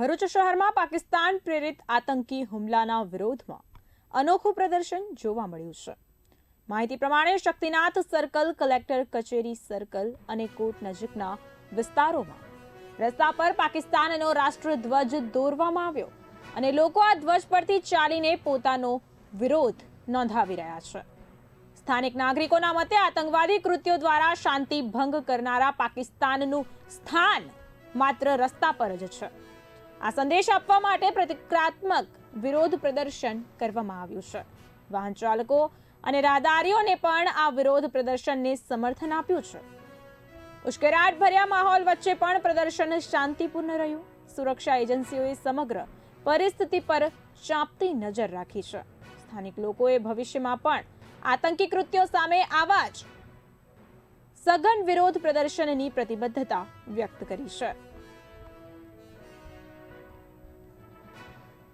ભરૂચ શહેરમાં પાકિસ્તાન પ્રેરિત આતંકી હુમલાના વિરોધમાં અનોખું પ્રદર્શન જોવા મળ્યું છે. માહિતી પ્રમાણે શક્તિનાથ સર્કલ, કલેક્ટર કચેરી સર્કલ અને કોર્ટ નજીકના વિસ્તારોમાં રસ્તા પર પાકિસ્તાનનો રાષ્ટ્રધ્વજ દોરવામાં આવ્યો અને લોકો આ ધ્વજ પરથી ચાલીને પોતાનો વિરોધ નોંધાવી રહ્યા છે. સ્થાનિક નાગરિકોના મતે આતંકવાદી કૃત્યો દ્વારા શાંતિ ભંગ કરનારા પાકિસ્તાનનું સ્થાન માત્ર રસ્તા પર જ છે. આ સંદેશ આપવા માટે પ્રતિક્રિયાત્મક વિરોધ પ્રદર્શન કરવામાં આવ્યું છે. વાહન ચાલકો અને રાહદારીઓને પણ આ વિરોધ પ્રદર્શનને સમર્થન આપ્યું છે. ઉશ્કેરાટ ભર્યા માહોલ વચ્ચે પણ પ્રદર્શન શાંતિપૂર્ણ રહ્યું. સુરક્ષા એજન્સીઓએ સમગ્ર પરિસ્થિતિ પર ચાંપતી નજર રાખી છે. સ્થાનિક લોકોએ ભવિષ્યમાં પણ આતંકી કૃત્યો સામે આવા જ સઘન વિરોધ પ્રદર્શનની પ્રતિબદ્ધતા વ્યક્ત કરી છે.